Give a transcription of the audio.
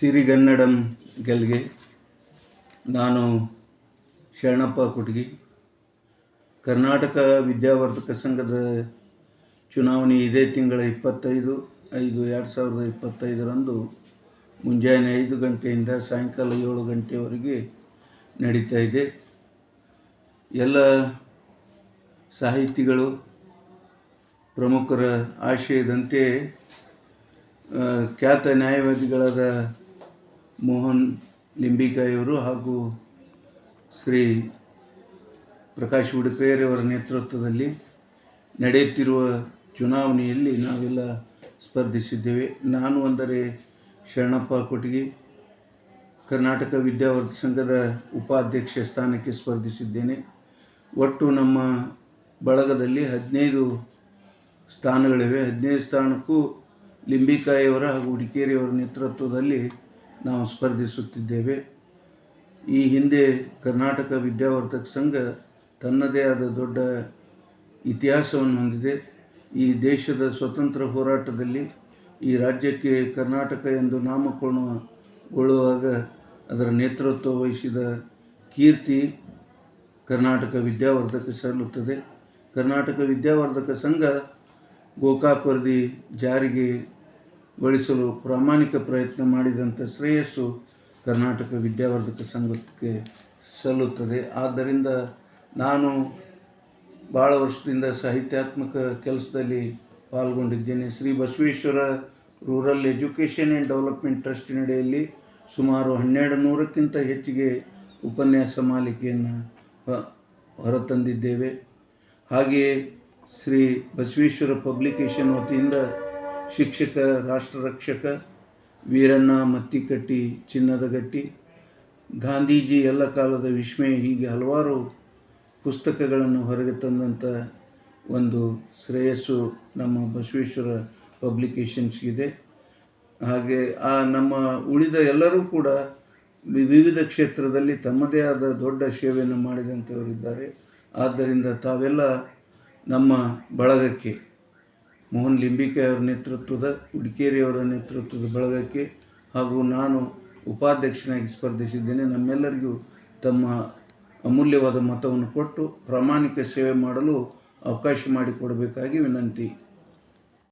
ಸಿರಿಗನ್ನಡಂ ಗೆಲ್ಗೆ ನಾನು ಶರಣಪ್ಪ ಕುಟ್ಗಿ. ಕರ್ನಾಟಕ ವಿದ್ಯಾವರ್ಧಕ ಸಂಘದ ಚುನಾವಣೆ ಇದೇ ತಿಂಗಳ ಇಪ್ಪತ್ತೈದು ಐದು ಎರಡು ಸಾವಿರದ ಇಪ್ಪತ್ತೈದರಂದು ಮುಂಜಾನೆ ಐದು ಗಂಟೆಯಿಂದ ಸಾಯಂಕಾಲ ಏಳು ಗಂಟೆವರೆಗೆ ನಡೀತಾ ಇದೆ. ಎಲ್ಲ ಸಾಹಿತಿಗಳು ಪ್ರಮುಖರ ಆಶಯದಂತೆ ಖ್ಯಾತ ನ್ಯಾಯವಾದಿಗಳಾದ ಮೋಹನ್ ಲಿಂಬಿಕಾಯಿಯವರು ಹಾಗೂ ಶ್ರೀ ಪ್ರಕಾಶ್ ಹುಡುಕಯ್ಯರವರ ನೇತೃತ್ವದಲ್ಲಿ ನಡೆಯುತ್ತಿರುವ ಚುನಾವಣೆಯಲ್ಲಿ ನಾವೆಲ್ಲ ಸ್ಪರ್ಧಿಸಿದ್ದೇವೆ. ನಾನು ಅಂದರೆ ಶರಣಪ್ಪ ಕೊಟಗಿ ಕರ್ನಾಟಕ ವಿದ್ಯಾವರ್ಧಕ ಸಂಘದ ಉಪಾಧ್ಯಕ್ಷ ಸ್ಥಾನಕ್ಕೆ ಸ್ಪರ್ಧಿಸಿದ್ದೇನೆ. ಒಟ್ಟು ನಮ್ಮ ಬಳಗದಲ್ಲಿ ಹದಿನೈದು ಸ್ಥಾನಗಳಿವೆ. ಹದಿನೈದು ಸ್ಥಾನಕ್ಕೂ ಲಿಂಬಿಕಾಯಿಯವರ ಹಾಗೂ ಉಡಿಕೇರಿಯವರ ನೇತೃತ್ವದಲ್ಲಿ ನಾವು ಸ್ಪರ್ಧಿಸುತ್ತಿದ್ದೇವೆ. ಈ ಹಿಂದೆ ಕರ್ನಾಟಕ ವಿದ್ಯಾವರ್ಧಕ ಸಂಘ ತನ್ನದೇ ಆದ ದೊಡ್ಡ ಇತಿಹಾಸವನ್ನು ಹೊಂದಿದೆ. ಈ ದೇಶದ ಸ್ವತಂತ್ರ ಹೋರಾಟದಲ್ಲಿ ಈ ರಾಜ್ಯಕ್ಕೆ ಕರ್ನಾಟಕ ಎಂದು ನಾಮಕರಣಗೊಳ್ಳುವಾಗ ಅದರ ನೇತೃತ್ವ ವಹಿಸಿದ ಕೀರ್ತಿ ಕರ್ನಾಟಕ ವಿದ್ಯಾವರ್ಧಕ ಸಲ್ಲುತ್ತದೆ. ಕರ್ನಾಟಕ ವಿದ್ಯಾವರ್ಧಕ ಸಂಘ ಗೋಕಾಕ್ ವರದಿ ಜಾರಿಗೆಗೊಳಿಸಲು ಪ್ರಾಮಾಣಿಕ ಪ್ರಯತ್ನ ಮಾಡಿದಂಥ ಶ್ರೇಯಸ್ಸು ಕರ್ನಾಟಕ ವಿದ್ಯಾವರ್ಧಕ ಸಂಘಕ್ಕೆ ಸಲ್ಲುತ್ತದೆ. ಆದ್ದರಿಂದ ನಾನು ಭಾಳ ವರ್ಷದಿಂದ ಸಾಹಿತ್ಯಾತ್ಮಕ ಕೆಲಸದಲ್ಲಿ ಪಾಲ್ಗೊಂಡಿದ್ದೇನೆ. Shri Basaveshwara rural education and development ಟ್ರಸ್ಟಿನಡಿಯಲ್ಲಿ ಸುಮಾರು ಹನ್ನೆರಡು ನೂರಕ್ಕಿಂತ ಹೆಚ್ಚಿಗೆ ಉಪನ್ಯಾಸ ಮಾಲಿಕೆಯನ್ನು ಹೊರತಂದಿದ್ದೇವೆ. ಹಾಗೆಯೇ ಶ್ರೀ ಬಸವೇಶ್ವರ ಪಬ್ಲಿಕೇಶನ್ ವತಿಯಿಂದ ಶಿಕ್ಷಕ ರಾಷ್ಟ್ರ ರಕ್ಷಕ ವೀರಣ್ಣ, ಮತ್ತಿಕಟ್ಟಿ, ಚಿನ್ನದ ಗಟ್ಟಿ, ಗಾಂಧೀಜಿ ಎಲ್ಲ ಕಾಲದ ವಿಸ್ಮಯ ಹೀಗೆ ಹಲವಾರು ಪುಸ್ತಕಗಳನ್ನು ಹೊರಗೆ ತಂದಂಥ ಒಂದು ಶ್ರೇಯಸ್ಸು ನಮ್ಮ ಬಸವೇಶ್ವರ ಪಬ್ಲಿಕೇಶನ್ಸ್ಗಿದೆ ಹಾಗೆ ಆ ನಮ್ಮ ಉಳಿದ ಎಲ್ಲರೂ ಕೂಡ ವಿವಿಧ ಕ್ಷೇತ್ರದಲ್ಲಿ ತಮ್ಮದೇ ಆದ ದೊಡ್ಡ ಸೇವೆಯನ್ನು ಮಾಡಿದಂಥವರಿದ್ದಾರೆ. ಆದ್ದರಿಂದ ತಾವೆಲ್ಲ ನಮ್ಮ ಬಳಗಕ್ಕೆ ಮೋಹನ್ ಲಿಂಬಿಕೆ ಅವರ ನೇತೃತ್ವದ, ಹುಡುಕೇರಿಯವರ ನೇತೃತ್ವದ ಬಳಗಕ್ಕೆ ಹಾಗೂ ನಾನು ಉಪಾಧ್ಯಕ್ಷನಾಗಿ ಸ್ಪರ್ಧಿಸಿದ್ದೇನೆ. ನಮ್ಮೆಲ್ಲರಿಗೂ ತಮ್ಮ ಅಮೂಲ್ಯವಾದ ಮತವನ್ನು ಕೊಟ್ಟು ಪ್ರಾಮಾಣಿಕ ಸೇವೆ ಮಾಡಲು ಅವಕಾಶ ಮಾಡಿಕೊಡಬೇಕಾಗಿ ವಿನಂತಿ.